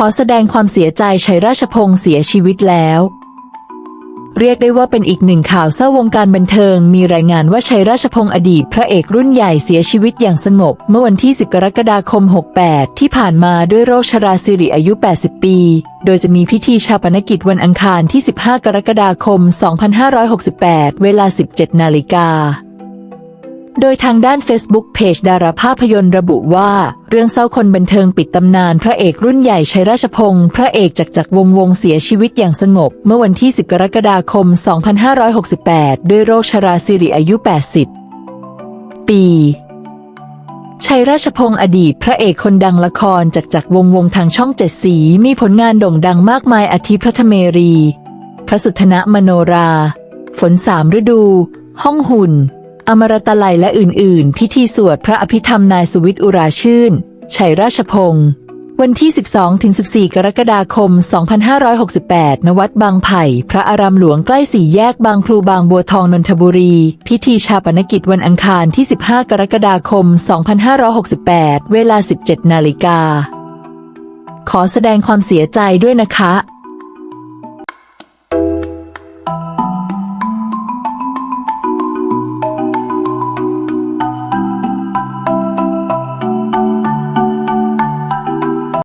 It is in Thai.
ขอแสดงความเสียใจชัยราชพงศ์เสียชีวิตแล้ว เรียกได้ว่าเป็นอีกหนึ่งข่าวเศร้าวงการบันเทิง มีรายงานว่าชัยราชพงศ์อดีต พระเอกรุ่นใหญ่เสียชีวิตอย่างสงบ เมื่อวันที่ 10 กรกฎาคม 68 ที่ผ่านมาด้วยโรคชราสิริอายุ 80 ปี โดยจะมีพิธีชาปนกิจวันอังคารที่ 15 กรกฎาคม 2568 เวลา 17 นาฬิกา โดยทางด้าน Facebook เพจดาราภาพยนตร์ระบุว่า เรื่องเศร้าคนบันเทิงปิดตำนาน พระเอกรุ่นใหญ่ชัยราชพงศ์พระเอกจากจักรวงวงเสียชีวิตอย่างสงบ เมื่อวันที่ 10 กรกฎาคม 2568 ด้วยโรคชราสิริอายุ 80 ปีชัยราชพงศ์อดีตพระเอกคนดังละครจากจักรวงวงทางช่องเจ็ดสี มีผลงานโด่งดังมากมายอาทิพระธเมรี พระสุทธนะมโนรา ฝนสามฤดู ห้องหุ่น อมรตะไลและอื่นๆ พิธีสวดพระอภิธรรมนายสุวิทย์อุราชื่น ชัยราชพงศ์วันที่ 12-14 กรกฎาคม 2568 ณ วัดบางไผ่ พระอารามหลวงใกล้สี่แยกบางพลูบางบัวทองนนทบุรี พิธีชาปนกิจวันอังคารที่ 15 กรกฎาคม 2568 เวลา 17 นาฬิกา ขอแสดงความเสียใจด้วยนะคะ